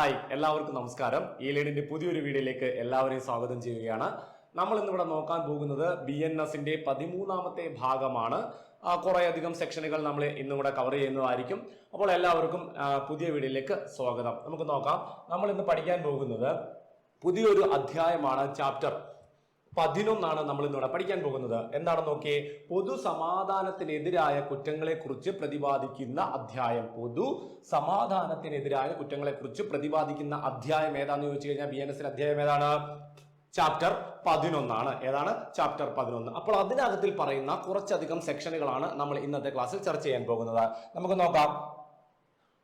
Hi എല്ലാവർക്കും നമസ്കാരം. ഈ ലീഡിന്റെ പുതിയൊരു വീഡിയോയിലേക്ക് എല്ലാവരെയും സ്വാഗതം ചെയ്യുകയാണ്. നമ്മൾ ഇന്നിവിടെ നോക്കാൻ പോകുന്നത് ബി എൻ എസിന്റെ പതിമൂന്നാമത്തെ ഭാഗമാണ്. കുറെ കുറേയധികം സെക്ഷനുകൾ നമ്മൾ ഇന്നിവിടെ കവർ ചെയ്യുന്നതായിരിക്കും. അപ്പോൾ എല്ലാവർക്കും പുതിയ വീഡിയോയിലേക്ക് സ്വാഗതം. നമുക്ക് നോക്കാം. നമ്മൾ ഇന്ന് പഠിക്കാൻ പോകുന്നത് പുതിയൊരു അധ്യായമാണ് ചാപ്റ്റർ പതിനൊന്നാണ് നമ്മൾ ഇന്നിവിടെ പഠിക്കാൻ പോകുന്നത്. എന്താണെന്ന് നോക്കിയേ? പൊതു സമാധാനത്തിനെതിരായ കുറ്റങ്ങളെ കുറിച്ച് പ്രതിപാദിക്കുന്ന അധ്യായം. പൊതു സമാധാനത്തിനെതിരായ കുറ്റങ്ങളെക്കുറിച്ച് പ്രതിപാദിക്കുന്ന അധ്യായം ഏതാന്ന് ചോദിച്ചു കഴിഞ്ഞാൽ ബി എൻ എസിൽ അധ്യായം ഏതാണ്? ചാപ്റ്റർ പതിനൊന്നാണ്. ഏതാണ്? ചാപ്റ്റർ പതിനൊന്ന്. അപ്പോൾ അതിനകത്തിൽ പറയുന്ന കുറച്ചധികം സെക്ഷനുകളാണ് നമ്മൾ ഇന്നത്തെ ക്ലാസ്സിൽ ചർച്ച ചെയ്യാൻ പോകുന്നത്. നമുക്ക് നോക്കാം.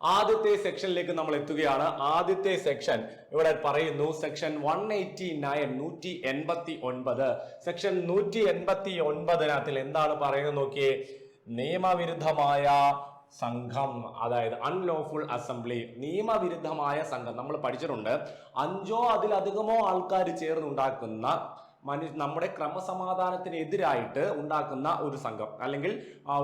ആദ്യത്തെ സെക്ഷനിലേക്ക് നമ്മൾ എത്തുകയാണ്. ആദ്യത്തെ സെക്ഷൻ ഇവിടെ പറയുന്നു സെക്ഷൻ വൺ എയ്റ്റി നയൻ നൂറ്റി എൺപത്തി ഒൻപത് സെക്ഷൻ നൂറ്റി എൺപത്തി ഒൻപതിനകത്തിൽ എന്താണ് പറയുന്നത് നോക്കിയേ? നിയമവിരുദ്ധമായ സംഘം അതായത് അൺലോഫുൾ അസംബ്ലി നിയമവിരുദ്ധമായ സംഘം. നമ്മൾ പഠിച്ചിട്ടുണ്ട്. അഞ്ചോ അതിലധികമോ ആൾക്കാർ ചേർന്നുണ്ടാക്കുന്ന മനു നമ്മുടെ ക്രമസമാധാനത്തിനെതിരായിട്ട് ഉണ്ടാക്കുന്ന ഒരു സംഘം. അല്ലെങ്കിൽ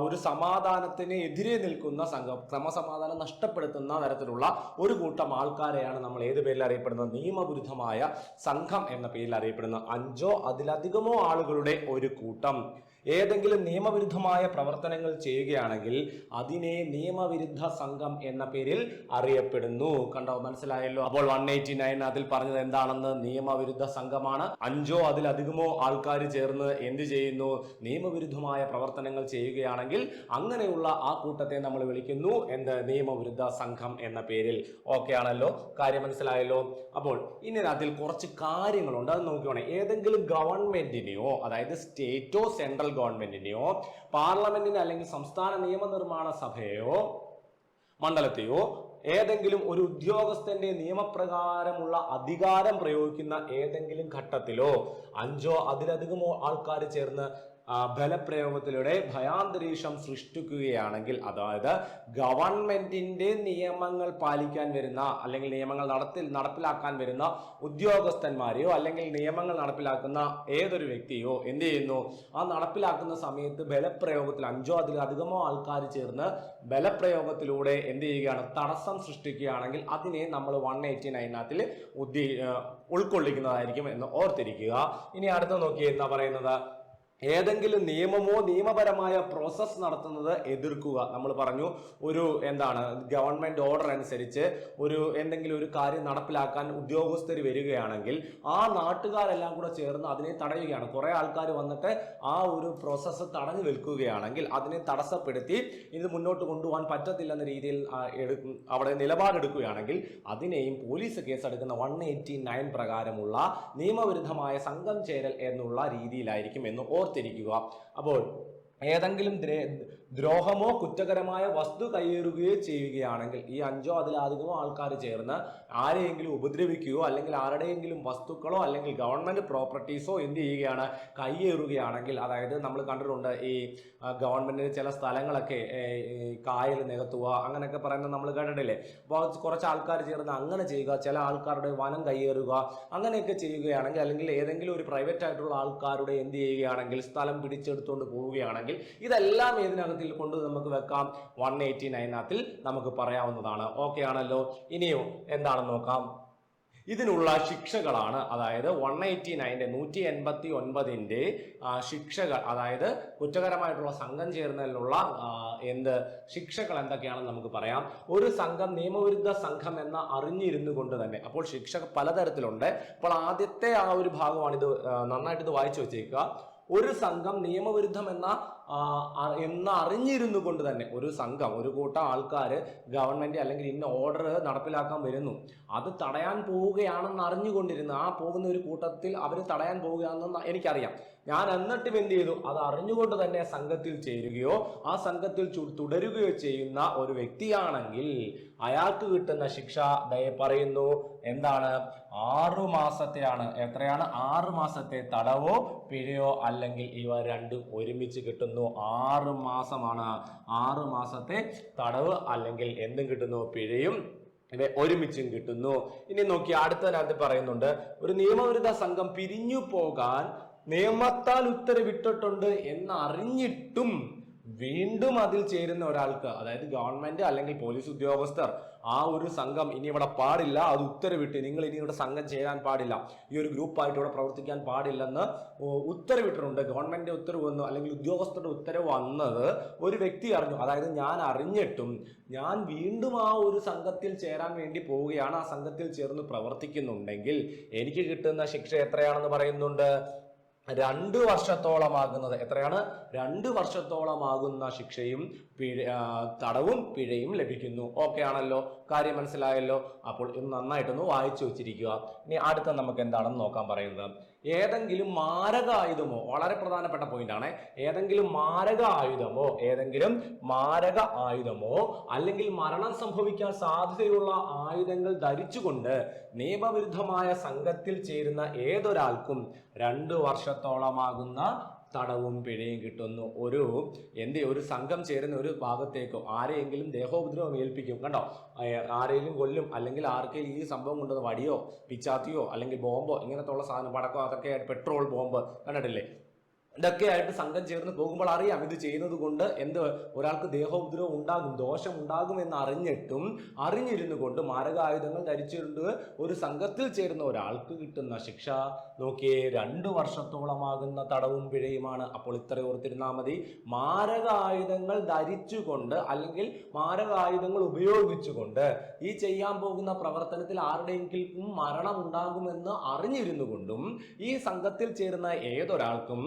ഒരു സമാധാനത്തിന് എതിരെ നിൽക്കുന്ന സംഘം ക്രമസമാധാനം നഷ്ടപ്പെടുത്തുന്ന തരത്തിലുള്ള ഒരു കൂട്ടം ആൾക്കാരെയാണ് നമ്മൾ ഏത് പേരിൽ അറിയപ്പെടുന്നത്? നിയമവിരുദ്ധമായ സംഘം എന്ന പേരിൽ അറിയപ്പെടുന്ന അഞ്ചോ അതിലധികമോ ആളുകളുടെ ഒരു കൂട്ടം. ഏതെങ്കിലും നിയമവിരുദ്ധമായ പ്രവർത്തനങ്ങൾ ചെയ്യുകയാണെങ്കിൽ അതിനെ നിയമവിരുദ്ധ സംഘം എന്ന പേരിൽ അറിയപ്പെടുന്നു. കണ്ടോ? മനസ്സിലായല്ലോ? അപ്പോൾ വൺ എയ്റ്റി നയൻ അതിൽ പറഞ്ഞത് എന്താണെന്ന്? നിയമവിരുദ്ധ സംഘമാണ്. അഞ്ചോ അതിലധികമോ ആൾക്കാർ ചേർന്ന് എന്ത് ചെയ്യുന്നു? നിയമവിരുദ്ധമായ പ്രവർത്തനങ്ങൾ ചെയ്യുകയാണെങ്കിൽ അങ്ങനെയുള്ള ആ കൂട്ടത്തെ നമ്മൾ വിളിക്കുന്നു. എന്ത്? നിയമവിരുദ്ധ സംഘം എന്ന പേരിൽ. ഓക്കെ ആണല്ലോ? കാര്യം മനസ്സിലായല്ലോ? അപ്പോൾ ഇനി അതിൽ കുറച്ച് കാര്യങ്ങളുണ്ട്. അത് നോക്കുകയാണെങ്കിൽ ഏതെങ്കിലും ഗവൺമെന്റിനെയോ അതായത് സ്റ്റേറ്റോ സെൻട്രൽ ഗവൺമെന്റിനെയോ പാർലമെന്റിനെ അല്ലെങ്കിൽ സംസ്ഥാന നിയമനിർമ്മാണ സഭയെയോ മണ്ഡലത്തെയോ ഏതെങ്കിലും ഒരു ഉദ്യോഗസ്ഥന്റെ നിയമപ്രകാരമുള്ള അധികാരം പ്രയോഗിക്കുന്ന ഏതെങ്കിലും ഘട്ടത്തിലോ അഞ്ചോ അതിലധികമോ ആൾക്കാർ ചേർന്ന് ബലപ്രയോഗത്തിലൂടെ ഭയാന്തരീക്ഷം സൃഷ്ടിക്കുകയാണെങ്കിൽ അതായത് ഗവൺമെന്റിന്റെ നിയമങ്ങൾ പാലിക്കാൻ വരുന്ന അല്ലെങ്കിൽ നിയമങ്ങൾ നടത്തി നടപ്പിലാക്കാൻ വരുന്ന ഉദ്യോഗസ്ഥന്മാരെയോ അല്ലെങ്കിൽ നിയമങ്ങൾ നടപ്പിലാക്കുന്ന ഏതൊരു വ്യക്തിയോ എന്ത് ചെയ്യുന്നു? ആ നടപ്പിലാക്കുന്ന സമയത്ത് ബലപ്രയോഗത്തിൽ അഞ്ചോ അതിലധികമോ ആൾക്കാർ ചേർന്ന് ബലപ്രയോഗത്തിലൂടെ എന്ത് ചെയ്യുകയാണ്? തടസ്സം സൃഷ്ടിക്കുകയാണെങ്കിൽ അതിനെ നമ്മൾ വൺ എയ്റ്റി നയനകത്തിൽ ഉദ്ദീ ഉൾക്കൊള്ളിക്കുന്നതായിരിക്കും എന്ന് ഓർത്തിരിക്കുക. ഇനി അടുത്ത നോക്കി എന്താ പറയുന്നത്? ഏതെങ്കിലും നിയമമോ നിയമപരമായ പ്രോസസ് നടത്തുന്നത് എതിർക്കുക. നമ്മൾ പറഞ്ഞു ഒരു എന്താണ് ഗവൺമെന്റ് ഓർഡർ അനുസരിച്ച് ഒരു എന്തെങ്കിലും ഒരു കാര്യം നടപ്പിലാക്കാൻ ഉദ്യോഗസ്ഥർ വരികയാണെങ്കിൽ ആ നാട്ടുകാരെല്ലാം കൂടെ ചേർന്ന് അതിനെ തടയുകയാണ്. കുറെ ആൾക്കാർ വന്നിട്ട് ആ ഒരു പ്രോസസ്സ് തടഞ്ഞു നിൽക്കുകയാണെങ്കിൽ അതിനെ തടസ്സപ്പെടുത്തി ഇത് മുന്നോട്ട് കൊണ്ടുപോകാൻ പറ്റത്തില്ലെന്ന രീതിയിൽ അവിടെ നിലപാടെടുക്കുകയാണെങ്കിൽ അതിനെയും പോലീസ് കേസെടുക്കുന്ന വൺ എയ്റ്റി നയൻ പ്രകാരമുള്ള നിയമവിരുദ്ധമായ സംഘം ചേരൽ എന്നുള്ള രീതിയിലായിരിക്കും എന്ന് ഓർത്തിരിക്കുക അപ്പോൾ ഏതെങ്കിലും ദ്രോഹമോ കുറ്റകരമായ വസ്തു കയ്യേറുകയോ ചെയ്യുകയാണെങ്കിൽ ഈ അഞ്ചോ അതിലധികമോ ആൾക്കാർ ചേർന്ന് ആരെയെങ്കിലും ഉപദ്രവിക്കുകയോ അല്ലെങ്കിൽ ആരുടെയെങ്കിലും വസ്തുക്കളോ അല്ലെങ്കിൽ ഗവൺമെന്റ് പ്രോപ്പർട്ടീസോ എന്ത് ചെയ്യുകയാണ്? കയ്യേറുകയാണെങ്കിൽ അതായത് നമ്മൾ കണ്ടിട്ടുണ്ട് ഈ ഗവൺമെന്റിന് ചില സ്ഥലങ്ങളൊക്കെ കായൽ നികത്തുക അങ്ങനെയൊക്കെ പറയുന്നത് നമ്മൾ കേട്ടിട്ടില്ലേ അപ്പോൾ കുറച്ച് ആൾക്കാർ ചേർന്ന് അങ്ങനെ ചെയ്യുക ചില ആൾക്കാരുടെ വനം കയ്യേറുക അങ്ങനെയൊക്കെ ചെയ്യുകയാണെങ്കിൽ അല്ലെങ്കിൽ ഏതെങ്കിലും ഒരു പ്രൈവറ്റ് ആയിട്ടുള്ള ആൾക്കാരുടെ എന്ത് ചെയ്യുകയാണെങ്കിൽ സ്ഥലം പിടിച്ചെടുത്തുകൊണ്ട് പോവുകയാണെങ്കിൽ ഇതെല്ലാം ഏതിനകത്തിൽ കൊണ്ട് നമുക്ക് വെക്കാം. വൺ എയ്റ്റി നയനകത്തിൽ നമുക്ക് പറയാവുന്നതാണ്. ഓക്കെ ആണല്ലോ. ഇനിയോ എന്താണെന്ന് നോക്കാം. ഇതിനുള്ള ശിക്ഷകളാണ്. അതായത് വൺ എയ്റ്റി നയന്റെ നൂറ്റി എൺപത്തി ഒൻപതിന്റെ ശിക്ഷകൾ അതായത് കുറ്റകരമായിട്ടുള്ള സംഘം ചേർന്നതിലുള്ള എന്ത് ശിക്ഷകൾ എന്തൊക്കെയാണെന്ന് നമുക്ക് പറയാം. ഒരു സംഘം നിയമവിരുദ്ധ സംഘം എന്ന അറിഞ്ഞിരുന്നു കൊണ്ട് തന്നെ അപ്പോൾ ശിക്ഷ പലതരത്തിലുണ്ട്. അപ്പോൾ ആദ്യത്തെ ആ ഒരു ഭാഗമാണ് ഇത് നന്നായിട്ട് ഇത് വായിച്ചു വെച്ചേക്കുക. ഒരു സംഘം നിയമവിരുദ്ധം എന്ന എന്ന അറിഞ്ഞിരുന്നു കൊണ്ട് തന്നെ ഒരു സംഘം ഒരു കൂട്ടം ആൾക്കാർ ഗവൺമെന്റ് അല്ലെങ്കിൽ ഇന്ന ഓർഡർ നടപ്പിലാക്കാൻ വരുന്നു. അത് തടയാൻ പോവുകയാണെന്ന് അറിഞ്ഞുകൊണ്ടിരുന്ന ആ പോകുന്ന ഒരു കൂട്ടത്തിൽ അവർ തടയാൻ പോവുകയാണെന്ന് എനിക്കറിയാം. ഞാൻ എന്നിട്ടും എന്ത് ചെയ്തു? അത് അറിഞ്ഞുകൊണ്ട് തന്നെ സംഘത്തിൽ ചേരുകയോ ആ സംഘത്തിൽ തുടരുകയോ ചെയ്യുന്ന ഒരു വ്യക്തിയാണെങ്കിൽ അയാൾക്ക് കിട്ടുന്ന ശിക്ഷ ദയ പറയുന്നു. എന്താണ്? ആറു മാസത്തെയാണ് എത്രയാണ്? ആറു മാസത്തെ തടവോ പിഴയോ അല്ലെങ്കിൽ ഇവ രണ്ടും ഒരുമിച്ച് കിട്ടുന്നു. ആറു മാസമാണ്. ആറു മാസത്തെ തടവ് അല്ലെങ്കിൽ എന്തും കിട്ടുന്നു? പിഴയും ഇവ ഒരുമിച്ചും കിട്ടുന്നു. ഇനി നോക്കി അടുത്തതിനകത്ത് പറയുന്നുണ്ട് ഒരു നിയമവിരുദ്ധ സംഘം പിരിഞ്ഞു പോകാൻ നിയമത്താൽ ഉത്തരവിട്ടിട്ടുണ്ട് എന്നറിഞ്ഞിട്ടും വീണ്ടും അതിൽ ചേരുന്ന ഒരാൾക്ക് അതായത് ഗവൺമെന്റ് അല്ലെങ്കിൽ പോലീസ് ഉദ്യോഗസ്ഥർ ആ ഒരു സംഘം ഇനി ഇവിടെ പാടില്ല അത് ഉത്തരവിട്ട് നിങ്ങൾ ഇനി ഇവിടെ സംഘം ചേരാൻ പാടില്ല ഈ ഒരു ഗ്രൂപ്പായിട്ട് ഇവിടെ പ്രവർത്തിക്കാൻ പാടില്ലെന്ന് ഉത്തരവിട്ടിട്ടുണ്ട്. ഗവൺമെന്റ് ഉത്തരവ് വന്നു അല്ലെങ്കിൽ ഉദ്യോഗസ്ഥരുടെ ഉത്തരവ് വന്നത് ഒരു വ്യക്തി അറിഞ്ഞു. അതായത് ഞാൻ അറിഞ്ഞിട്ടും ഞാൻ വീണ്ടും ആ ഒരു സംഘത്തിൽ ചേരാൻ വേണ്ടി പോവുകയാണ് ആ സംഘത്തിൽ ചേർന്ന് പ്രവർത്തിക്കുന്നുണ്ടെങ്കിൽ എനിക്ക് കിട്ടുന്ന ശിക്ഷ എത്രയാണെന്ന് പറയുന്നുണ്ട്? രണ്ട് വർഷത്തോളമാകുന്നത് എത്രയാണ്? രണ്ട് വർഷത്തോളമാകുന്ന ശിക്ഷയും പിഴ തടവും പിഴയും ലഭിക്കുന്നു. ഓക്കെ ആണല്ലോ? കാര്യം മനസ്സിലായല്ലോ? അപ്പോൾ ഇത് നന്നായിട്ടൊന്ന് വായിച്ചു വെച്ചിരിക്കുക. ഇനി അടുത്ത നമുക്ക് എന്താണെന്ന് നോക്കാൻ പറയുന്നത്? ഏതെങ്കിലും മാരക ആയുധമോ വളരെ പ്രധാനപ്പെട്ട പോയിന്റ് ആണ്. ഏതെങ്കിലും മാരക ആയുധമോ ഏതെങ്കിലും മാരക ആയുധമോ അല്ലെങ്കിൽ മരണം സംഭവിക്കാൻ സാധ്യതയുള്ള ആയുധങ്ങൾ ധരിച്ചുകൊണ്ട് നിയമവിരുദ്ധമായ സംഘത്തിൽ ചേരുന്ന ഏതൊരാൾക്കും രണ്ട് വർഷത്തോളമാകുന്ന തടവും പിഴയും കിട്ടുന്നു. ഒരു എന്ത് ഒരു സംഘം ചേരുന്ന ഒരു ഭാഗത്തേക്കോ ആരെയെങ്കിലും ദേഹോപദ്രവം ഏൽപ്പിക്കും. കണ്ടോ? ആരെങ്കിലും കൊല്ലും അല്ലെങ്കിൽ ആർക്കെങ്കിലും ഈ സംഭവം കൊണ്ടുവന്ന വടിയോ പിച്ചാത്തിയോ അല്ലെങ്കിൽ ബോംബോ ഇങ്ങനത്തെ ഉള്ള സാധനം പടക്കോ അതൊക്കെ പെട്രോൾ ബോംബ് കണ്ടിട്ടില്ലേ? ഇതൊക്കെ ആയിട്ട് സംഘം ചേർന്ന് പോകുമ്പോൾ അറിയാം ഇത് ചെയ്യുന്നത് കൊണ്ട് എന്ത് ഒരാൾക്ക് ദേഹോപദ്രവം ഉണ്ടാകും ദോഷം ഉണ്ടാകും എന്ന് അറിഞ്ഞിട്ടും അറിഞ്ഞിരുന്നു കൊണ്ട് മാരകായുധങ്ങൾ ധരിച്ചുകൊണ്ട് ഒരു സംഘത്തിൽ ചേരുന്ന ഒരാൾക്ക് കിട്ടുന്ന ശിക്ഷ. നോക്കിയേ രണ്ടു വർഷത്തോളമാകുന്ന തടവും പിഴയുമാണ്. അപ്പോൾ ഇത്ര ഓർത്തിരുന്നാൽ മതി. മാരകായുധങ്ങൾ ധരിച്ചുകൊണ്ട് അല്ലെങ്കിൽ മാരകായുധങ്ങൾ ഉപയോഗിച്ചുകൊണ്ട് ഈ ചെയ്യാൻ പോകുന്ന പ്രവർത്തനത്തിൽ ആരുടെയെങ്കിലും മരണം ഉണ്ടാകുമെന്ന് അറിഞ്ഞിരുന്നു കൊണ്ടും ഈ സംഘത്തിൽ ചേരുന്ന ഏതൊരാൾക്കും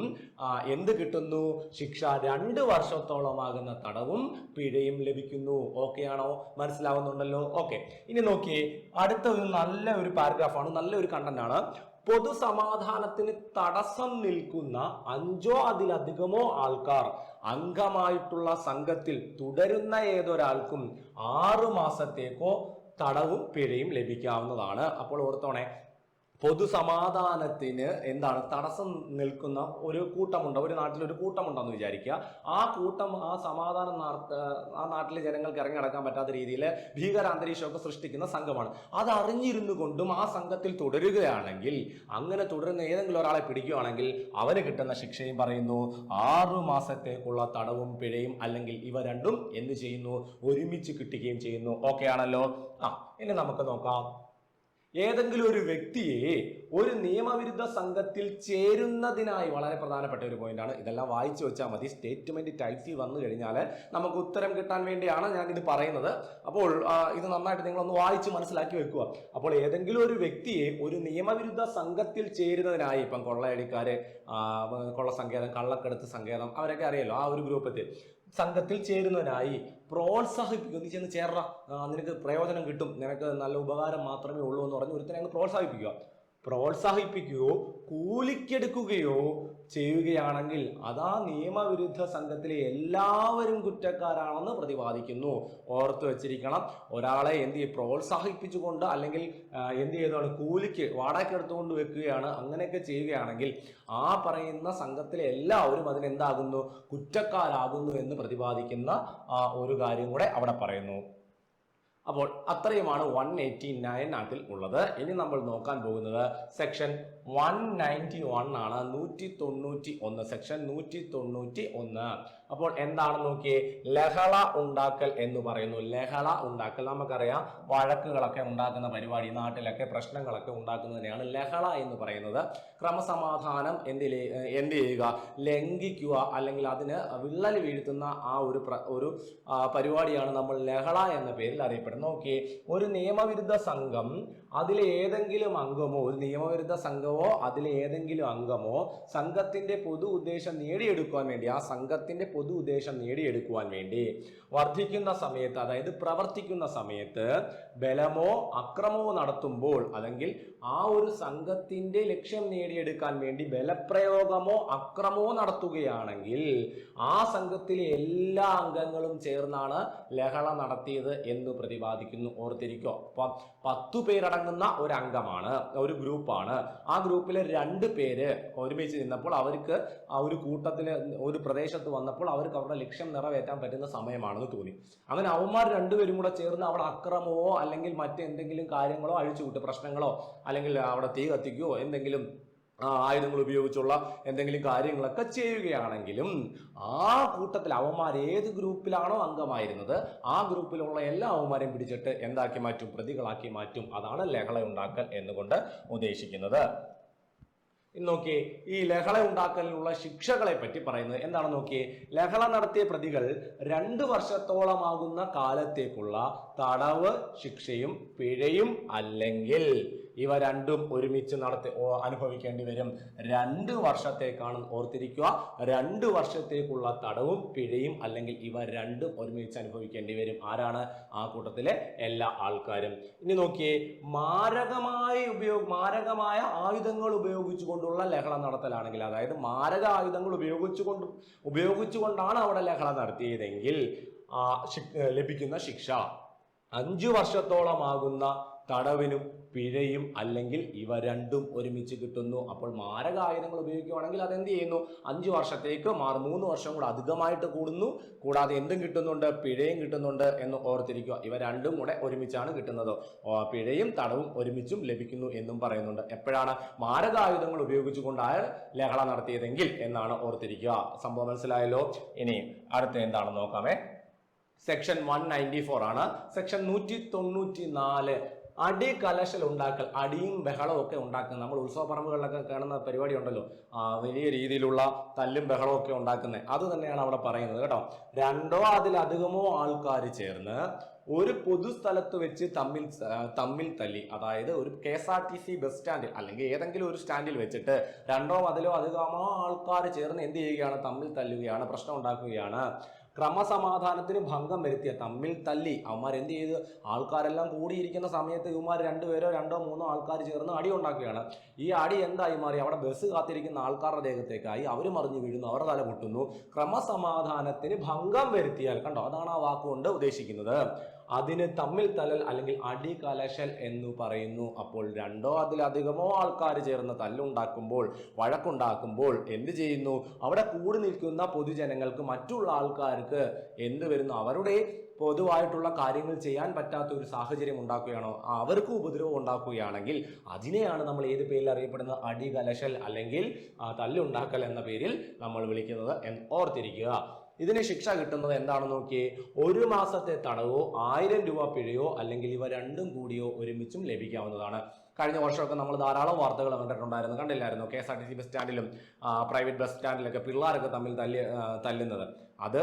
എന്ത് കിട്ടുന്നു? ശിക്ഷ രണ്ട് വർഷത്തോളമാകുന്ന തടവും പിഴയും ലഭിക്കുന്നു. ഓക്കെ ആണോ? മനസ്സിലാവുന്നുണ്ടല്ലോ? ഓക്കെ ഇനി നോക്കിയേ അടുത്ത ഒരു നല്ല ഒരു പാരഗ്രാഫാണ് നല്ല ഒരു കണ്ടന്റ് ആണ്. പൊതുസമാധാനത്തിന് തടസ്സം നിൽക്കുന്ന അഞ്ചോ അതിലധികമോ ആൾക്കാർ അംഗമായിട്ടുള്ള സംഘത്തിൽ തുടരുന്ന ഏതൊരാൾക്കും ആറു മാസത്തേക്കോ തടവും പിഴയും ലഭിക്കാവുന്നതാണ്. അപ്പോൾ ഓർത്തോണേ പൊതുസമാധാനത്തിന് എന്താണ് തടസ്സം നിൽക്കുന്ന ഒരു കൂട്ടമുണ്ട് ഒരു നാട്ടിൽ ഒരു കൂട്ടമുണ്ടെന്ന് വിചാരിക്കുക. ആ കൂട്ടം ആ സമാധാനം ആ നാട്ടിലെ ജനങ്ങൾക്ക് ഇറങ്ങിയടക്കാൻ പറ്റാത്ത രീതിയിൽ ഭീകര അന്തരീക്ഷമൊക്കെ സൃഷ്ടിക്കുന്ന സംഘമാണ്. അത് അറിഞ്ഞിരുന്നു കൊണ്ടും ആ സംഘത്തിൽ തുടരുകയാണെങ്കിൽ അങ്ങനെ തുടരുന്ന ഏതെങ്കിലും ഒരാളെ പിടിക്കുകയാണെങ്കിൽ അവന് കിട്ടുന്ന ശിക്ഷയും പറയുന്നു ആറു മാസത്തേക്കുള്ള തടവും പിഴയും അല്ലെങ്കിൽ ഇവ രണ്ടും എന്ത് ചെയ്യുന്നു? ഒരുമിച്ച് കിട്ടുകയും ചെയ്യുന്നു. ഓക്കെ ആണല്ലോ? ആ ഇനി നമുക്ക് നോക്കാം. ഏതെങ്കിലും ഒരു വ്യക്തിയെ ഒരു നിയമവിരുദ്ധ സംഘത്തിൽ ചേരുന്നതിനായി വളരെ പ്രധാനപ്പെട്ട ഒരു പോയിന്റാണ് ഇതെല്ലാം വായിച്ചു വെച്ചാൽ മതി. സ്റ്റേറ്റ്മെന്റ് ടൈപ്പിൽ വന്നു കഴിഞ്ഞാൽ നമുക്ക് ഉത്തരം കിട്ടാൻ വേണ്ടിയാണ് ഞാൻ ഇത് പറയുന്നത്. അപ്പോൾ ഇത് നന്നായിട്ട് നിങ്ങളൊന്ന് വായിച്ച് മനസ്സിലാക്കി വെക്കുക. അപ്പോൾ ഏതെങ്കിലും ഒരു വ്യക്തിയെ ഒരു നിയമവിരുദ്ധ സംഘത്തിൽ ചേരുന്നതിനായി ഇപ്പം കൊള്ളയടിക്കാര് കൊള്ള സങ്കേതം കള്ളക്കടത്ത് സങ്കേതം അവരൊക്കെ അറിയല്ലോ ആ ഒരു ഗ്രൂപ്പത്തിൽ. സംഘത്തിൽ ചേരുന്നതിനായി പ്രോത്സാഹിപ്പിക്കും. നീ ചെന്ന് ചേർറ നിനക്ക് പ്രയോജനം കിട്ടും. നിനക്ക് നല്ല ഉപകാരം മാത്രമേ ഉള്ളൂ എന്ന് പറഞ്ഞ് ഒരുത്തനെ അങ്ങ് പ്രോത്സാഹിപ്പിക്കുക. പ്രോത്സാഹിപ്പിക്കുകയോ കൂലിക്കെടുക്കുകയോ ചെയ്യുകയാണെങ്കിൽ അതാ നിയമവിരുദ്ധ സംഘത്തിലെ എല്ലാവരും കുറ്റക്കാരാണെന്ന് പ്രതിപാദിക്കുന്നു. ഓർത്തു വെച്ചിരിക്കണം. ഒരാളെ എന്ത് പ്രോത്സാഹിപ്പിച്ചുകൊണ്ട് അല്ലെങ്കിൽ എന്ത് ചെയ്താണ്? കൂലിക്ക് വാടക എടുത്തുകൊണ്ട് വെക്കുകയാണ്. അങ്ങനെയൊക്കെ ചെയ്യുകയാണെങ്കിൽ ആ പറയുന്ന സംഘത്തിലെ എല്ലാവരും അതിനെന്താകുന്നു? കുറ്റക്കാരാകുന്നു എന്ന് പ്രതിപാദിക്കുന്ന ഒരു കാര്യം കൂടെ അവിടെ പറയുന്നു. അപ്പോൾ അത്രയുമാണ് വൺ എയ്റ്റി നയൻ നാട്ടിൽ ഉള്ളത്. ഇനി നമ്മൾ നോക്കാൻ പോകുന്നത് സെക്ഷൻ വൺ നയന്റി വൺ ആണ്. നൂറ്റി തൊണ്ണൂറ്റി ഒന്ന് സെക്ഷൻ നൂറ്റി തൊണ്ണൂറ്റി ഒന്ന് അപ്പോൾ എന്താണ് നോക്കിയേ? ലഹള ഉണ്ടാക്കൽ എന്ന് പറയുന്നു. ലഹള ഉണ്ടാക്കൽ നമുക്കറിയാം. വഴക്കുകളൊക്കെ ഉണ്ടാക്കുന്ന പരിപാടി നാട്ടിലൊക്കെ പ്രശ്നങ്ങളൊക്കെ ഉണ്ടാക്കുന്നതിനെയാണ് ലഹള എന്ന് പറയുന്നത്. ക്രമസമാധാനം എന്തിൽ എന്ത് ചെയ്യുക? ലംഘിക്കുക അല്ലെങ്കിൽ അതിന് വിള്ളൽ വീഴ്ത്തുന്ന ആ ഒരു ഒരു പരിപാടിയാണ് നമ്മൾ ലഹള എന്ന പേരിൽ അറിയപ്പെടുന്നത്. നോക്കിയേ ഒരു നിയമവിരുദ്ധ സംഘം അതിലെ ഏതെങ്കിലും അംഗമോ ഒരു നിയമവിരുദ്ധ സംഘമോ അതിലെ ഏതെങ്കിലും അംഗമോ സംഘത്തിന്റെ പൊതു ഉദ്ദേശം നേടിയെടുക്കുവാൻ വേണ്ടി ആ സംഘത്തിന്റെ പൊതു ഉദ്ദേശം നേടിയെടുക്കുവാൻ വേണ്ടി വർദ്ധിക്കുന്ന സമയത്ത് അതായത് പ്രവർത്തിക്കുന്ന സമയത്ത് ബലമോ അക്രമമോ നടത്തുമ്പോൾ അല്ലെങ്കിൽ ആ ഒരു സംഘത്തിന്റെ ലക്ഷ്യം നേടിയെടുക്കാൻ വേണ്ടി ബലപ്രയോഗമോ അക്രമമോ നടത്തുകയാണെങ്കിൽ ആ സംഘത്തിലെ എല്ലാ അംഗങ്ങളും ചേർന്നാണ് ലഹള നടത്തിയത് എന്ന് പ്രതിപാദിക്കുന്നു. ഓർത്തിരിക്കോ അപ്പം പത്തു പേരടങ്ങുന്ന ഒരു അംഗമാണ് ഒരു ഗ്രൂപ്പാണ്. ആ ഗ്രൂപ്പിലെ രണ്ട് പേര് ഒരുമിച്ച് നിന്നപ്പോൾ അവർക്ക് ആ ഒരു കൂട്ടത്തിൽ ഒരു പ്രദേശത്ത് വന്നപ്പോൾ അവർക്ക് അവരുടെ ലക്ഷ്യം നിറവേറ്റാൻ പറ്റുന്ന സമയമാണെന്ന് തോന്നി. അങ്ങനെ അവന്മാർ രണ്ടുപേരും കൂടെ ചേർന്ന് അവിടെ അക്രമമോ അല്ലെങ്കിൽ മറ്റെന്തെങ്കിലും കാര്യങ്ങളോ അഴിച്ചുവിട്ട് പ്രശ്നങ്ങളോ അല്ലെങ്കിൽ അവിടെ തീ കത്തിക്കുകയോ എന്തെങ്കിലും ആയുധങ്ങൾ ഉപയോഗിച്ചുള്ള എന്തെങ്കിലും കാര്യങ്ങളൊക്കെ ചെയ്യുകയാണെങ്കിലും ആ കൂട്ടത്തിൽ അവന്മാർ ഏത് ഗ്രൂപ്പിലാണോ അംഗമായിരുന്നത് ആ ഗ്രൂപ്പിലുള്ള എല്ലാ അവന്മാരെയും പിടിച്ചിട്ട് എന്താക്കി മാറ്റും പ്രതികളാക്കി മാറ്റും. അതാണ് ലഹള ഉണ്ടാക്കൽ എന്നുകൊണ്ട് ഉദ്ദേശിക്കുന്നത്. നോക്കിയേ ഈ ലഹള ഉണ്ടാക്കലിനുള്ള ശിക്ഷകളെ പറ്റി പറയുന്നത് എന്താണ് നോക്കിയേ? ലഹള നടത്തിയ പ്രതികൾ രണ്ട് വർഷത്തോളമാകുന്ന കാലത്തേക്കുള്ള തടവ് ശിക്ഷയും പിഴയും അല്ലെങ്കിൽ ഇവ രണ്ടും ഒരുമിച്ച് നടത്തി അനുഭവിക്കേണ്ടി വരും. രണ്ട് വർഷത്തേക്കാണ് ഓർത്തിരിക്കുക. രണ്ട് വർഷത്തേക്കുള്ള തടവും പിഴയും അല്ലെങ്കിൽ ഇവ രണ്ടും ഒരുമിച്ച് അനുഭവിക്കേണ്ടി വരും. ആരാണ്? ആ കൂട്ടത്തിലെ എല്ലാ ആൾക്കാരും. ഇനി നോക്കിയേ മാരകമായ ഉപയോഗ മാരകമായ ആയുധങ്ങൾ ഉപയോഗിച്ചുകൊണ്ടുള്ള ലഹള നടത്തലാണെങ്കിൽ അതായത് മാരക ആയുധങ്ങൾ ഉപയോഗിച്ചുകൊണ്ട് ഉപയോഗിച്ചുകൊണ്ടാണ് അവിടെ ലഹള നടത്തിയതെങ്കിൽ ലഭിക്കുന്ന ശിക്ഷ. അഞ്ചു വർഷത്തോളമാകുന്ന തടവിനും പിഴയും അല്ലെങ്കിൽ ഇവ രണ്ടും ഒരുമിച്ച് കിട്ടുന്നു. അപ്പോൾ മാരക ആയുധങ്ങൾ ഉപയോഗിക്കുകയാണെങ്കിൽ അതെന്ത് ചെയ്യുന്നു? അഞ്ച് വർഷത്തേക്ക് മാറും. മൂന്ന് വർഷം കൂടെ അധികമായിട്ട് കൂടുന്നു. കൂടാതെ എന്തും കിട്ടുന്നുണ്ട്? പിഴയും കിട്ടുന്നുണ്ട് എന്ന് ഓർത്തിരിക്കുക. ഇവ രണ്ടും കൂടെ ഒരുമിച്ചാണ് കിട്ടുന്നത്. പിഴയും തടവും ഒരുമിച്ചും ലഭിക്കുന്നു എന്നും പറയുന്നുണ്ട്. എപ്പോഴാണ്? മാരകായുധങ്ങൾ ഉപയോഗിച്ചുകൊണ്ട് അയാൾ ലഹള നടത്തിയതെങ്കിൽ എന്നാണ് ഓർത്തിരിക്കുക. സംഭവം മനസ്സിലായല്ലോ? ഇനി അടുത്ത എന്താണെന്ന് നോക്കാമേ. സെക്ഷൻ വൺ നയന്റി ഫോർ ആണ്. സെക്ഷൻ നൂറ്റി തൊണ്ണൂറ്റി നാല് അടി കലശൽ ഉണ്ടാക്കൽ അടിയും ബഹളവും ഒക്കെ ഉണ്ടാക്കുന്നത്. നമ്മൾ ഉത്സവ പറമ്പുകളിലൊക്കെ കാണുന്ന പരിപാടി ഉണ്ടല്ലോ? വലിയ രീതിയിലുള്ള തല്ലും ബഹളവും ഒക്കെ ഉണ്ടാക്കുന്നത്. അത് തന്നെയാണ് അവിടെ പറയുന്നത് കേട്ടോ. രണ്ടോ അതിലധികമോ ആൾക്കാർ ചേർന്ന് ഒരു പൊതുസ്ഥലത്ത് വെച്ച് തമ്മിൽ തമ്മിൽ തല്ലി അതായത് ഒരു K S R T C bus സ്റ്റാൻഡിൽ അല്ലെങ്കിൽ ഏതെങ്കിലും ഒരു സ്റ്റാൻഡിൽ വെച്ചിട്ട് രണ്ടോ അതിലോ അധികമോ ആൾക്കാർ ചേർന്ന് എന്ത് ചെയ്യുകയാണ്? തമ്മിൽ തല്ലുകയാണ് പ്രശ്നം ഉണ്ടാക്കുകയാണ്. ക്രമസമാധാനത്തിന് ഭംഗം വരുത്തിയ തമ്മിൽ തല്ലി അവന്മാർ എന്ത് ചെയ്ത്? ആൾക്കാരെല്ലാം കൂടിയിരിക്കുന്ന സമയത്ത് ഇവന്മാർ രണ്ടുപേരോ രണ്ടോ മൂന്നോ ആൾക്കാർ ചേർന്ന് അടി ഉണ്ടാക്കുകയാണ്. ഈ അടി എന്തായി മാറി? അവിടെ ബസ് കാത്തിരിക്കുന്ന ആൾക്കാരുടെ ദേഹത്തേക്കായി അവർ മറിഞ്ഞു വീഴുന്നു അവരുടെ തല പൊട്ടുന്നു. ക്രമസമാധാനത്തിന് ഭംഗം വരുത്തിയാൽ കണ്ടോ? അതാണ് ആ വാക്കുകൊണ്ട് ഉദ്ദേശിക്കുന്നത്. അതിന് തമ്മിൽ തലൽ അല്ലെങ്കിൽ അടി കലശൽ എന്ന് പറയുന്നു. അപ്പോൾ രണ്ടോ അതിലധികമോ ആൾക്കാർ ചേർന്ന് തല്ലുണ്ടാക്കുമ്പോൾ വഴക്കുണ്ടാക്കുമ്പോൾ എന്ത് ചെയ്യുന്നു? അവിടെ കൂടി നിൽക്കുന്ന പൊതുജനങ്ങൾക്ക് മറ്റുള്ള ആൾക്കാർക്ക് എന്ത് വരുന്നു? അവരുടെ പൊതുവായിട്ടുള്ള കാര്യങ്ങൾ ചെയ്യാൻ പറ്റാത്ത ഒരു സാഹചര്യം ഉണ്ടാക്കുകയാണോ? അവർക്ക് ഉപദ്രവം ഉണ്ടാക്കുകയാണെങ്കിൽ അതിനെയാണ് നമ്മൾ ഏത് പേരിൽ അറിയപ്പെടുന്ന അടി കലശൽ അല്ലെങ്കിൽ തല്ലുണ്ടാക്കൽ എന്ന പേരിൽ നമ്മൾ വിളിക്കുന്നത് ഓർത്തിരിക്കുക. ഇതിന് ശിക്ഷ കിട്ടുന്നത് എന്താണെന്ന് നോക്കിയേ ഒരു മാസത്തെ തടവോ ആയിരം രൂപ പിഴയോ അല്ലെങ്കിൽ ഇവ രണ്ടും കൂടിയോ ഒരുമിച്ചും ലഭിക്കാവുന്നതാണ്. കഴിഞ്ഞ വർഷമൊക്കെ നമ്മൾ ധാരാളം വാർത്തകൾ കണ്ടിട്ടുണ്ടായിരുന്നു കണ്ടില്ലായിരുന്നു? K S R T C bus സ്റ്റാൻഡിലും private bus സ്റ്റാൻഡിലൊക്കെ പിള്ളേരൊക്കെ തമ്മിൽ തല്ലി തല്ലുന്നത്. അത്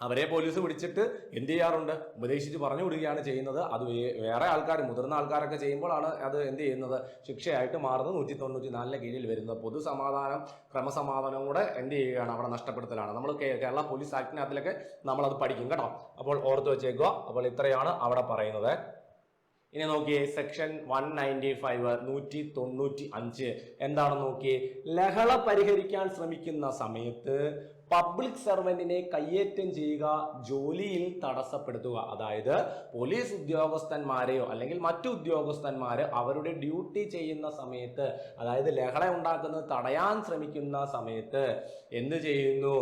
അവരെ പോലീസ് പിടിച്ചിട്ട് എന്ത് ചെയ്യാറുണ്ട്? ഉപദേശിച്ച് പറഞ്ഞു വിടുകയാണ് ചെയ്യുന്നത്. അത് വേറെ ആൾക്കാർ മുതിർന്ന ആൾക്കാരൊക്കെ ചെയ്യുമ്പോഴാണ് അത് എന്ത് ചെയ്യുന്നത്? ശിക്ഷയായിട്ട് മാറുന്നത് നൂറ്റി തൊണ്ണൂറ്റി നാലിന് കീഴിൽ വരുന്നത്. പൊതുസമാധാനം ക്രമസമാധാനം കൂടെ എന്ത് ചെയ്യുകയാണ്? അവിടെ നഷ്ടപ്പെടുത്തലാണ്. നമ്മൾ കേരള പോലീസ് ആക്ടിനകത്തിലൊക്കെ നമ്മളത് പഠിക്കും കേട്ടോ. അപ്പോൾ ഓർത്ത് വെച്ചേക്കുക. അപ്പോൾ ഇത്രയാണ് അവിടെ പറയുന്നത്. ഇനി നോക്കിയേ സെക്ഷൻ വൺ നയന്റി ഫൈവ് നൂറ്റി തൊണ്ണൂറ്റി അഞ്ച് എന്താണെന്ന് നോക്കിയേ? ലഹള പരിഹരിക്കാൻ ശ്രമിക്കുന്ന സമയത്ത് പബ്ലിക് സർവന്റിനെ കയ്യേറ്റം ചെയ്യുക ജോലിയിൽ തടസ്സപ്പെടുത്തുക. അതായത് പോലീസ് ഉദ്യോഗസ്ഥന്മാരെയോ അല്ലെങ്കിൽ മറ്റു ഉദ്യോഗസ്ഥന്മാരെ അവരുടെ ഡ്യൂട്ടി ചെയ്യുന്ന സമയത്ത് അതായത് ലഹള ഉണ്ടാക്കുന്നത് തടയാൻ ശ്രമിക്കുന്ന സമയത്ത് എന്ത് ചെയ്യുന്നു?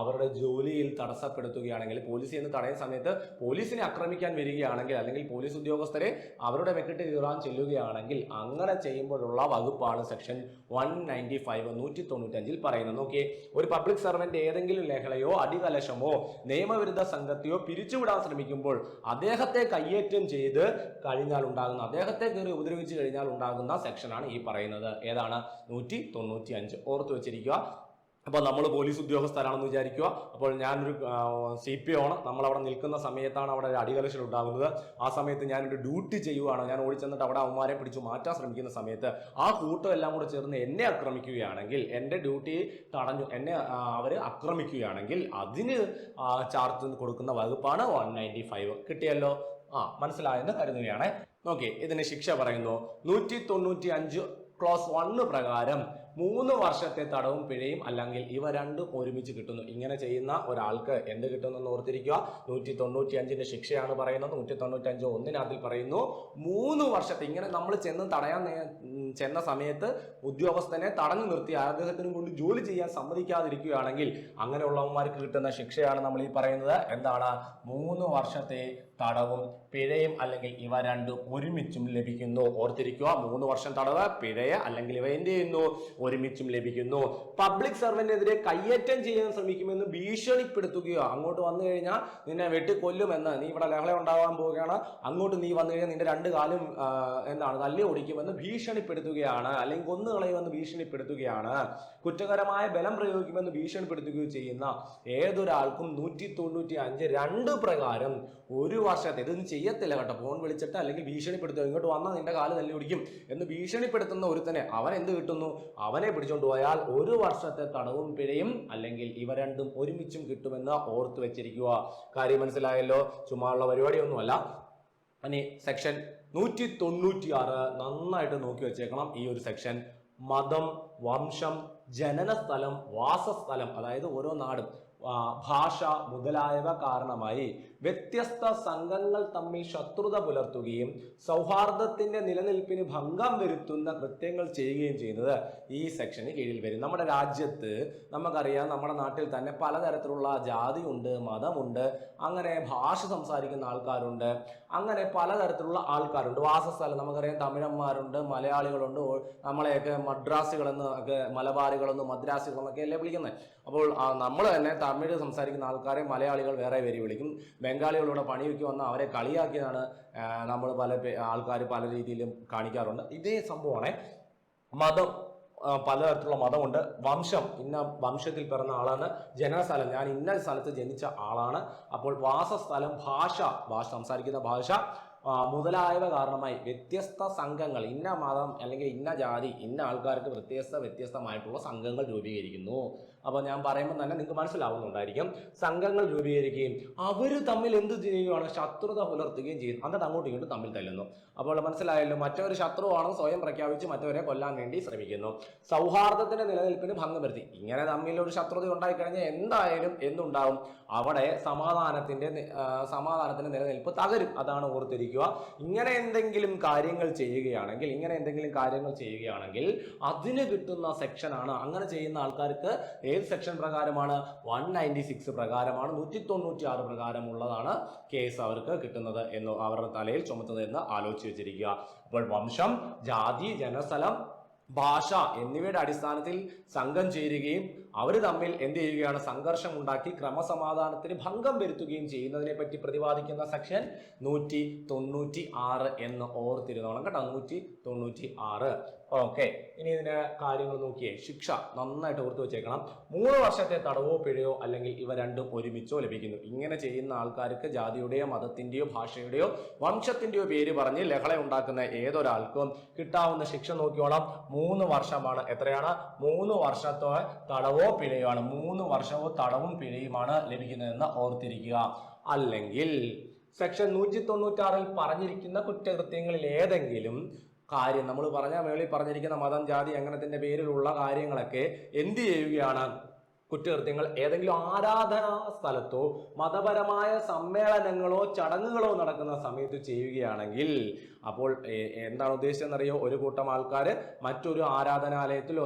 അവരുടെ ജോലിയിൽ തടസ്സപ്പെടുത്തുകയാണെങ്കിൽ പോലീസ് എന്ന് തടയുന്ന സമയത്ത് പോലീസിനെ ആക്രമിക്കാൻ വരികയാണെങ്കിൽ അല്ലെങ്കിൽ പോലീസ് ഉദ്യോഗസ്ഥരെ അവരുടെ വെക്കിട്ട് കീറാൻ ചെല്ലുകയാണെങ്കിൽ അങ്ങനെ ചെയ്യുമ്പോഴുള്ള വകുപ്പാണ് സെക്ഷൻ വൺ നയന്റി ഫൈവ് നൂറ്റി തൊണ്ണൂറ്റഞ്ചിൽ പറയുന്നത്. നോക്കിയേ ഒരു പബ്ലിക് സർവന്റ് ഏതെങ്കിലും ലേഖലയോ അടികലശമോ നിയമവിരുദ്ധ സംഘത്തെയോ പിരിച്ചുവിടാൻ ശ്രമിക്കുമ്പോൾ അദ്ദേഹത്തെ കയ്യേറ്റം ചെയ്ത് കഴിഞ്ഞാൽ ഉണ്ടാകുന്ന അദ്ദേഹത്തെ കയറി ഉപദ്രവിച്ചു കഴിഞ്ഞാൽ ഉണ്ടാകുന്ന സെക്ഷനാണ് ഈ പറയുന്നത്. ഏതാണ്? നൂറ്റി തൊണ്ണൂറ്റി അഞ്ച് ഓർത്തു വെച്ചിരിക്കുക. അപ്പോൾ നമ്മൾ പോലീസ് ഉദ്യോഗസ്ഥരാണെന്ന് വിചാരിക്കുക. അപ്പോൾ ഞാനൊരു സി പി ആണ്. നമ്മൾ അവിടെ നിൽക്കുന്ന സമയത്താണ് അവിടെ ഒരു അടികലശൽ ഉണ്ടാകുന്നത്. ആ സമയത്ത് ഞാനൊരു ഡ്യൂട്ടി ചെയ്യുവാണ്. ഞാൻ ഓടിച്ചെന്നിട്ട് അവിടെ അവന്മാരെ പിടിച്ചു മാറ്റാൻ ശ്രമിക്കുന്ന സമയത്ത് ആ കൂട്ടം എല്ലാം കൂടെ ചേർന്ന് എന്നെ ആക്രമിക്കുകയാണെങ്കിൽ എന്റെ ഡ്യൂട്ടി തടഞ്ഞു എന്നെ അവർ ആക്രമിക്കുകയാണെങ്കിൽ അതിന് ചാർജ് കൊടുക്കുന്ന വകുപ്പാണ് വൺ നയന്റി ഫൈവ് കിട്ടിയല്ലോ? ആ മനസ്സിലായെന്ന് കരുതുകയാണ്. നോക്കി ഇതിന് ശിക്ഷ പറയുന്നു. നൂറ്റി തൊണ്ണൂറ്റി അഞ്ച് ക്ലോസ് വണ്ണ് പ്രകാരം മൂന്ന് വർഷത്തെ തടവും പിഴയും അല്ലെങ്കിൽ ഇവ രണ്ടും ഒരുമിച്ച് കിട്ടുന്നു. ഇങ്ങനെ ചെയ്യുന്ന ഒരാൾക്ക് എന്ത് കിട്ടുമെന്ന് ഓർത്തിരിക്കുക. നൂറ്റി തൊണ്ണൂറ്റി അഞ്ചിന്റെ ശിക്ഷയാണ് പറയുന്നത്. നൂറ്റി തൊണ്ണൂറ്റി അഞ്ച് ഒന്നിനകത്തിൽ പറയുന്നു മൂന്ന് വർഷത്തെ ഇങ്ങനെ നമ്മൾ ചെന്ന് തടയാൻ ചെന്ന സമയത്ത് ഉദ്യോഗസ്ഥനെ തടഞ്ഞു നിർത്തി അദ്ദേഹത്തിനും കൊണ്ട് ജോലി ചെയ്യാൻ സമ്മതിക്കാതിരിക്കുകയാണെങ്കിൽ അങ്ങനെയുള്ളവന്മാർക്ക് കിട്ടുന്ന ശിക്ഷയാണ് നമ്മൾ ഈ പറയുന്നത്. എന്താണ്? മൂന്ന് വർഷത്തെ തടവും പിഴയും അല്ലെങ്കിൽ ഇവ രണ്ടും ഒരുമിച്ചും ലഭിക്കുന്നു. ഓർത്തിരിക്കുക മൂന്ന് വർഷം തടവ് പിഴയ അല്ലെങ്കിൽ ഇവ എന്ത് ചെയ്യുന്നു? ഒരുമിച്ചും ലഭിക്കുന്നു. പബ്ലിക് സർവന്റിനെതിരെ കയ്യേറ്റം ചെയ്യാൻ ശ്രമിക്കുമെന്ന് ഭീഷണിപ്പെടുത്തുകയോ അങ്ങോട്ട് വന്നു കഴിഞ്ഞാൽ നിന്നെ വെട്ടിക്കൊല്ലുമെന്ന് നീ ഇവിടെ ലഹള ഉണ്ടാവാൻ പോവുകയാണ്. അങ്ങോട്ട് നീ വന്നു കഴിഞ്ഞാൽ നിന്റെ രണ്ട് കാലും എന്താണ് തല്ലി ഓടിക്കുമെന്ന് ഭീഷണിപ്പെടുത്തുകയാണ്. അല്ലെങ്കിൽ കൊന്നുകളയുമെന്ന് ഭീഷണിപ്പെടുത്തുകയാണ്. കുറ്റകരമായ ബലം പ്രയോഗിക്കുമെന്ന് ഭീഷണിപ്പെടുത്തുകയോ ചെയ്യുന്ന ഏതൊരാൾക്കും നൂറ്റി തൊണ്ണൂറ്റി അഞ്ച് രണ്ട് പ്രകാരം ഒരു വർഷത്തെ ഇതൊന്നും ചെയ്യത്തില്ല കേട്ടോ. ഫോൺ വിളിച്ചിട്ട് അല്ലെങ്കിൽ ഭീഷണിപ്പെടുത്തുക. ഇങ്ങോട്ട് വന്നാൽ നിന്റെ കാൽ തല്ലി പിടിക്കും എന്ന് ഭീഷണിപ്പെടുത്തുന്ന ഒരുത്തനെ അവൻ എന്ത് കിട്ടുന്നു? അവനെ പിടിച്ചുകൊണ്ട് പോയാൽ ഒരു വർഷത്തെ തടവും പിഴയും അല്ലെങ്കിൽ ഇവ രണ്ടും ഒരുമിച്ചും കിട്ടുമെന്ന് ഓർത്ത് വെച്ചിരിക്കുക. കാര്യം മനസ്സിലായല്ലോ? ചുമ്മാള്ള പരിപാടിയൊന്നുമല്ല. ഇനി സെക്ഷൻ നൂറ്റി തൊണ്ണൂറ്റി ആറ് നന്നായിട്ട് നോക്കി വെച്ചേക്കണം ഈ ഒരു സെക്ഷൻ. മതം വംശം ജനന സ്ഥലം വാസസ്ഥലം അതായത് ഓരോ നാടും ഭാഷ മുതലായവ കാരണമായി. വ്യത്യസ്ത സംഘങ്ങൾ തമ്മിൽ ശത്രുത പുലർത്തുകയും സൗഹാർദ്ദത്തിന്റെ നിലനിൽപ്പിന് ഭംഗം വരുത്തുന്ന കൃത്യങ്ങൾ ചെയ്യുകയും ചെയ്യുന്നത് ഈ സെക്ഷന് കീഴിൽ വരും. നമ്മുടെ രാജ്യത്ത് നമുക്കറിയാം നമ്മുടെ നാട്ടിൽ തന്നെ പലതരത്തിലുള്ള ജാതിയുണ്ട് മതമുണ്ട് അങ്ങനെ ഭാഷ സംസാരിക്കുന്ന ആൾക്കാരുണ്ട് അങ്ങനെ പലതരത്തിലുള്ള ആൾക്കാരുണ്ട്. വാസസ്ഥലം നമുക്കറിയാം തമിഴന്മാരുണ്ട് മലയാളികളുണ്ട് നമ്മളെയൊക്കെ മദ്രാസികളെന്ന് ഒക്കെ മലബാറികളെന്ന് മദ്രാസികളെന്നൊക്കെ അല്ലേ വിളിക്കുന്നത്. അപ്പോൾ നമ്മൾ തന്നെ തമിഴ് സംസാരിക്കുന്ന ആൾക്കാരെ മലയാളികൾ വേറെ പേര് വിളിക്കും. ബംഗാളികളിവിടെ പണിയൊക്കെ വന്ന് അവരെ കളിയാക്കിയതാണ് നമ്മൾ പല ആൾക്കാർ പല രീതിയിലും കാണിക്കാറുണ്ട്. ഇതേ സംഭവമാണ്. മതം പലതരത്തിലുള്ള മതമുണ്ട്. വംശം ഇന്ന വംശത്തിൽ പിറന്ന ആളാണ് ജനനസ്ഥലം. ഞാൻ ഇന്ന സ്ഥലത്ത് ജനിച്ച ആളാണ്. അപ്പോൾ വാസസ്ഥലം ഭാഷ ഭാഷ സംസാരിക്കുന്ന ഭാഷ മുതലായവ കാരണമായി വ്യത്യസ്ത സംഘങ്ങൾ ഇന്ന മതം അല്ലെങ്കിൽ ഇന്ന ജാതി ഇന്ന ആൾക്കാർക്ക് വ്യത്യസ്ത വ്യത്യസ്തമായിട്ടുള്ള സംഘങ്ങൾ രൂപീകരിക്കുന്നു. അപ്പോൾ ഞാൻ പറയുമ്പോൾ തന്നെ നിങ്ങൾക്ക് മനസ്സിലാവുന്നുണ്ടായിരിക്കും. സംഘങ്ങൾ രൂപീകരിക്കുകയും അവർ തമ്മിൽ എന്ത് ചെയ്യുകയാണ് ശത്രുത പുലർത്തുകയും ചെയ്യും. എന്നിട്ട് അങ്ങോട്ടും ഇങ്ങോട്ടും തമ്മിൽ തല്ലുന്നു. അപ്പോൾ മനസ്സിലായല്ലോ മറ്റൊരു ശത്രുവാണോ സ്വയം പ്രഖ്യാപിച്ച് മറ്റവരെ കൊല്ലാൻ വേണ്ടി ശ്രമിക്കുന്നു. സൗഹാർദ്ദത്തിന്റെ നിലനിൽപ്പിന് ഭംഗം വരുത്തി ഇങ്ങനെ തമ്മിൽ ഒരു ശത്രുത ഉണ്ടായിക്കഴിഞ്ഞാൽ എന്തായാലും എന്തുണ്ടാവും? അവിടെ സമാധാനത്തിന്റെ സമാധാനത്തിന്റെ നിലനിൽപ്പ് തകരും. അതാണ് ഓർത്തിരിക്കുക. ഇങ്ങനെ എന്തെങ്കിലും കാര്യങ്ങൾ ചെയ്യുകയാണെങ്കിൽ ഇങ്ങനെ എന്തെങ്കിലും കാര്യങ്ങൾ ചെയ്യുകയാണെങ്കിൽ അതിന് കിട്ടുന്ന സെക്ഷനാണ്. അങ്ങനെ ചെയ്യുന്ന ആൾക്കാർക്ക് ഏത് സെക്ഷൻ പ്രകാരമാണ്? വൺ നയന്റി സിക്സ് പ്രകാരമാണ്. നൂറ്റി തൊണ്ണൂറ്റി ആറ് പ്രകാരമുള്ളതാണ് കേസ് അവർക്ക് കിട്ടുന്നത് എന്ന് അവരുടെ തലയിൽ ചുമത്തുന്നത് എന്ന് ആലോചിച്ച് വെച്ചിരിക്കുക. അപ്പോൾ വംശം ജാതി ജനസ്ഥലം ഭാഷ എന്നിവയുടെ അടിസ്ഥാനത്തിൽ സംഘം ചേരുകയും അവർ തമ്മിൽ എന്ത് ചെയ്യുകയാണ്? സംഘർഷം ഉണ്ടാക്കി ക്രമസമാധാനത്തിന് ഭംഗം വരുത്തുകയും ചെയ്യുന്നതിനെ പറ്റി പ്രതിപാദിക്കുന്ന സെക്ഷൻ നൂറ്റി തൊണ്ണൂറ്റി ആറ് എന്ന് ഓർത്തിരുന്നോളം കേട്ടോ. നൂറ്റി തൊണ്ണൂറ്റി ആറ് ഓക്കെ. ഇനി ഇതിന്റെ കാര്യങ്ങൾ നോക്കിയേ. ശിക്ഷ നന്നായിട്ട് ഓർത്തു വെച്ചേക്കണം. മൂന്ന് വർഷത്തെ തടവോ പിഴയോ അല്ലെങ്കിൽ ഇവ രണ്ടും ഒരുമിച്ചോ ലഭിക്കുന്നു. ഇങ്ങനെ ചെയ്യുന്ന ആൾക്കാർക്ക് ജാതിയുടെയോ മതത്തിന്റെയോ ഭാഷയുടെയോ വംശത്തിന്റെയോ പേര് പറഞ്ഞ് ലഹള ഉണ്ടാക്കുന്ന ഏതൊരാൾക്കും കിട്ടാവുന്ന ശിക്ഷ നോക്കിയോളാം മൂന്ന് വർഷമാണ് എത്രയാണ്? മൂന്ന് വർഷത്തോ തടവോ പിഴയോ പിഴയുമാണ് മൂന്ന് വർഷവോ തടവും പിഴയുമാണ് ലഭിക്കുന്നതെന്ന് ഓർത്തിരിക്കുക. അല്ലെങ്കിൽ സെക്ഷൻ നൂറ്റി തൊണ്ണൂറ്റാറിൽ പറഞ്ഞിരിക്കുന്ന കുറ്റകൃത്യങ്ങളിൽ ഏതെങ്കിലും കാര്യം നമ്മൾ പറഞ്ഞ മേളിൽ പറഞ്ഞിരിക്കുന്ന മതം ജാതി അങ്ങനത്തിന്റെ പേരിലുള്ള കാര്യങ്ങളൊക്കെ എന്ത് ചെയ്യുകയാണ്? കുറ്റകൃത്യങ്ങൾ ഏതെങ്കിലും ആരാധനാ സ്ഥലത്തോ മതപരമായ സമ്മേളനങ്ങളോ ചടങ്ങുകളോ നടക്കുന്ന സമയത്ത് ചെയ്യുകയാണെങ്കിൽ അപ്പോൾ എന്താണ് ഉദ്ദേശിച്ചതെന്നറിയോ? ഒരു കൂട്ടം ആൾക്കാർ മറ്റൊരു ആരാധനാലയത്തിലോ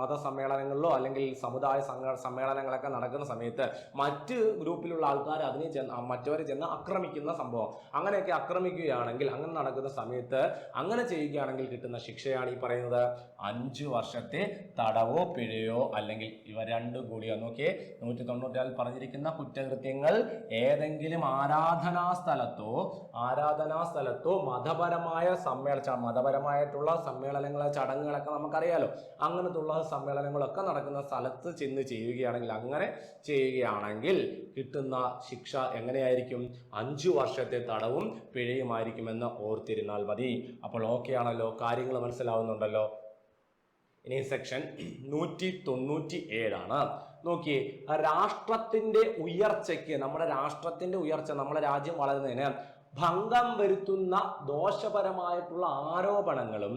മത സമ്മേളനങ്ങളിലോ അല്ലെങ്കിൽ സമുദായ സംഘ സമ്മേളനങ്ങളൊക്കെ നടക്കുന്ന സമയത്ത് മറ്റ് ഗ്രൂപ്പിലുള്ള ആൾക്കാർ അതിനെ ചെന്ന് മറ്റവരെ ചെന്ന് ആക്രമിക്കുന്ന സംഭവം. അങ്ങനെയൊക്കെ ആക്രമിക്കുകയാണെങ്കിൽ അങ്ങനെ നടക്കുന്ന സമയത്ത് അങ്ങനെ ചെയ്യുകയാണെങ്കിൽ കിട്ടുന്ന ശിക്ഷയാണ് ഈ പറയുന്നത്. അഞ്ചു വർഷത്തെ തടവോ പിഴയോ അല്ലെങ്കിൽ ഇവ രണ്ടും കൂടിയോ? നോക്കിയേ നൂറ്റി തൊണ്ണൂറ്റാറിൽ പറഞ്ഞിരിക്കുന്ന കുറ്റകൃത്യങ്ങൾ ഏതെങ്കിലും ആരാധനാ സ്ഥലത്തോ ആരാധനാ സ്ഥലത്തോ മതപരമായ സമ്മേളന മതപരമായിട്ടുള്ള സമ്മേളനങ്ങൾ ചടങ്ങുകളൊക്കെ നമുക്കറിയാലോ. അങ്ങനത്തുള്ള സമ്മേളനങ്ങളൊക്കെ നടക്കുന്ന സ്ഥലത്ത് ചെന്ന് ചെയ്യുകയാണെങ്കിൽ അങ്ങനെ ചെയ്യുകയാണെങ്കിൽ കിട്ടുന്ന ശിക്ഷ എങ്ങനെയായിരിക്കും? അഞ്ചു വർഷത്തെ തടവും പിഴയുമായിരിക്കുമെന്ന് ഓർത്തിരുന്നാൽ മതി. അപ്പോൾ ഓക്കെ ആണല്ലോ. കാര്യങ്ങൾ മനസ്സിലാവുന്നുണ്ടല്ലോ. ഇനി സെക്ഷൻ നൂറ്റി തൊണ്ണൂറ്റി ഏഴാണ് നോക്കിയേ രാഷ്ട്രത്തിന്റെ ഉയർച്ചയ്ക്ക് നമ്മുടെ രാഷ്ട്രത്തിന്റെ ഉയർച്ച നമ്മുടെ രാജ്യം വളരുന്നതിന് ഭംഗം വരുത്തുന്ന ദോഷപരമായിട്ടുള്ള ആരോപണങ്ങളും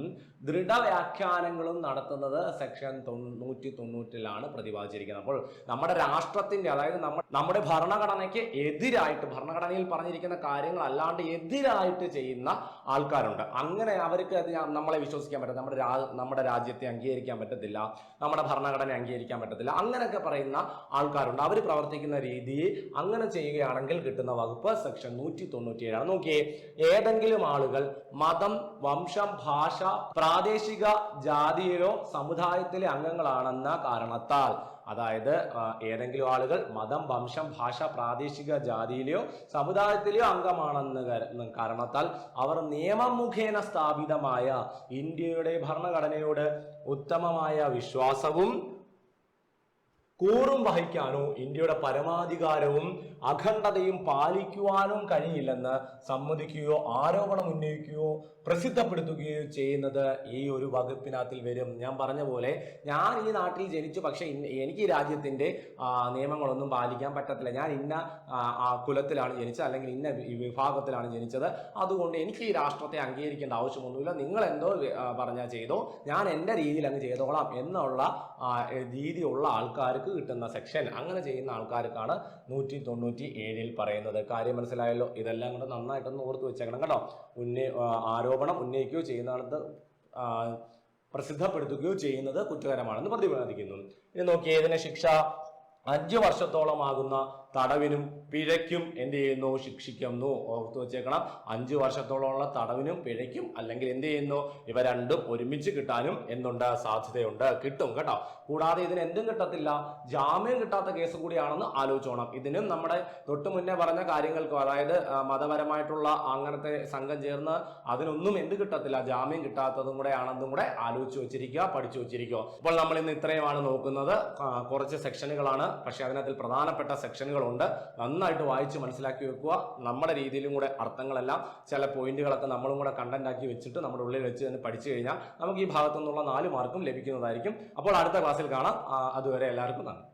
ദൃഢവ്യാഖ്യാനങ്ങളും നടത്തുന്നത് സെക്ഷൻ തൊണ്ണൂറ്റി തൊണ്ണൂറ്റിലാണ് പ്രതിപാദിച്ചിരിക്കുന്നത്. അപ്പോൾ നമ്മുടെ രാഷ്ട്രത്തിന്റെ അതായത് നമ്മൾ നമ്മുടെ ഭരണഘടനയ്ക്ക് എതിരായിട്ട് ഭരണഘടനയിൽ പറഞ്ഞിരിക്കുന്ന കാര്യങ്ങൾ അല്ലാണ്ട് എതിരായിട്ട് ചെയ്യുന്ന ആൾക്കാരുണ്ട്. അങ്ങനെ അവർക്ക് അത് നമ്മളെ വിശ്വസിക്കാൻ പറ്റും നമ്മുടെ നമ്മുടെ രാജ്യത്തെ അംഗീകരിക്കാൻ പറ്റത്തില്ല. നമ്മുടെ ഭരണഘടന അംഗീകരിക്കാൻ പറ്റത്തില്ല. അങ്ങനെയൊക്കെ പറയുന്ന ആൾക്കാരുണ്ട്. അവർ പ്രവർത്തിക്കുന്ന രീതി അങ്ങനെ ചെയ്യുകയാണെങ്കിൽ കിട്ടുന്ന വകുപ്പ് സെക്ഷൻ നൂറ്റി തൊണ്ണൂറ്റി ഏഴാണ് നോക്കിയേ ഏതെങ്കിലും ആളുകൾ മതം വംശം ഭാഷ പ്രാദേശിക ജാതിയിലോ സമുദായത്തിലെ അംഗങ്ങളാണെന്ന കാരണത്താൽ അതായത് ഏതെങ്കിലും ആളുകൾ മതം വംശം ഭാഷ പ്രാദേശിക ജാതിയിലെയോ സമുദായത്തിലെയോ അംഗമാണെന്ന് കാരണത്താൽ അവർ നിയമം മുഖേന സ്ഥാപിതമായ ഇന്ത്യയുടെ ഭരണഘടനയോട് ഉത്തമമായ വിശ്വാസവും കൂറും വഹിക്കാനോ ഇന്ത്യയുടെ പരമാധികാരവും അഖണ്ഡതയും പാലിക്കുവാനും കഴിയില്ലെന്ന് സമ്മതിക്കുകയോ ആരോപണം ഉന്നയിക്കുകയോ പ്രസിദ്ധപ്പെടുത്തുകയോ ചെയ്യുന്നത് ഈ ഒരു വകുപ്പിനകത്തിൽ വരും. ഞാൻ പറഞ്ഞ പോലെ ഞാൻ ഈ നാട്ടിൽ ജനിച്ചു പക്ഷേ എനിക്ക് ഈ രാജ്യത്തിന്റെ നിയമങ്ങളൊന്നും പാലിക്കാൻ പറ്റത്തില്ല. ഞാൻ ഇന്ന കുലത്തിലാണ് ജനിച്ചത് അല്ലെങ്കിൽ ഇന്ന വിഭാഗത്തിലാണ് ജനിച്ചത്. അതുകൊണ്ട് എനിക്ക് ഈ രാഷ്ട്രത്തെ അംഗീകരിക്കേണ്ട ആവശ്യമൊന്നുമില്ല. നിങ്ങൾ എന്തോ പറഞ്ഞാൽ ചെയ്തോ ഞാൻ എന്റെ രീതിയിൽ അങ്ങ് ചെയ്തോളാം എന്നുള്ള രീതിയുള്ള ആൾക്കാർക്ക് കിട്ടുന്ന സെക്ഷൻ. അങ്ങനെ ചെയ്യുന്ന ആൾക്കാർക്കാണ് നൂറ്റി തൊണ്ണൂറ്റി ഏഴിൽ പറയുന്നത്. കാര്യം മനസ്സിലായല്ലോ? ഇതെല്ലാം കൂടെ നന്നായിട്ടൊന്ന് ഓർത്ത് വെച്ചേക്കണം കേട്ടോ. ഉന്നയി ആരോപണം ഉന്നയിക്കുകയോ ചെയ്യുന്നിടത്ത് പ്രസിദ്ധപ്പെടുത്തുകയോ ചെയ്യുന്നത് കുറ്റകരമാണെന്ന് പ്രതിപാദിക്കുന്നു. ഇനി നോക്കിയേ ഇതിന് ശിക്ഷ അഞ്ചു വർഷത്തോളമാകുന്ന തടവിനും പിഴയ്ക്കും എന്ത് ചെയ്യുന്നു? ശിക്ഷിക്കുന്നു. ഓർത്തു വെച്ചേക്കണം. അഞ്ച് വർഷത്തോളമുള്ള തടവിനും പിഴയ്ക്കും അല്ലെങ്കിൽ എന്ത് ചെയ്യുന്നു? ഇവ രണ്ടും ഒരുമിച്ച് കിട്ടാനും എന്തുണ്ട്? സാധ്യതയുണ്ട്. കിട്ടും കേട്ടോ. കൂടാതെ ഇതിന് എന്തും കിട്ടത്തില്ല. ജാമ്യം കിട്ടാത്ത കേസ് കൂടിയാണെന്ന് ആലോചിച്ചോണം. ഇതിനും നമ്മുടെ തൊട്ട് മുന്നേ പറഞ്ഞ കാര്യങ്ങൾക്കും അതായത് മതപരമായിട്ടുള്ള അങ്ങനത്തെ സംഘം ചേർന്ന് അതിനൊന്നും എന്ത് കിട്ടത്തില്ല. ജാമ്യം കിട്ടാത്തതും കൂടെ ആണെന്നും കൂടെ ആലോചിച്ച് വെച്ചിരിക്കുക പഠിച്ചു വെച്ചിരിക്കുക. അപ്പോൾ നമ്മൾ ഇന്ന് ഇത്രയുമാണ് നോക്കുന്നത്. കുറച്ച് സെക്ഷനുകളാണ്. പക്ഷെ അതിനകത്തിൽ പ്രധാനപ്പെട്ട സെക്ഷനുകളുണ്ട് നന്നായിട്ട് വായിച്ച് മനസ്സിലാക്കി വെക്കുക. നമ്മുടെ രീതിയിലും കൂടെ അർത്ഥങ്ങളെല്ലാം ചില പോയിന്റുകളൊക്കെ നമ്മളും കൂടെ കണ്ടന്റ് ആക്കി വെച്ചിട്ട് നമ്മുടെ ഉള്ളിൽ വെച്ച് തന്നെ പഠിച്ചു കഴിഞ്ഞാൽ നമുക്ക് ഈ ഭാഗത്തു നിന്നുള്ള നാല് മാർക്കും ലഭിക്കുന്നതായിരിക്കും. അപ്പോൾ അടുത്ത ക്ലാസ്സിൽ കാണാം. അതുവരെ എല്ലാവർക്കും നന്ദി.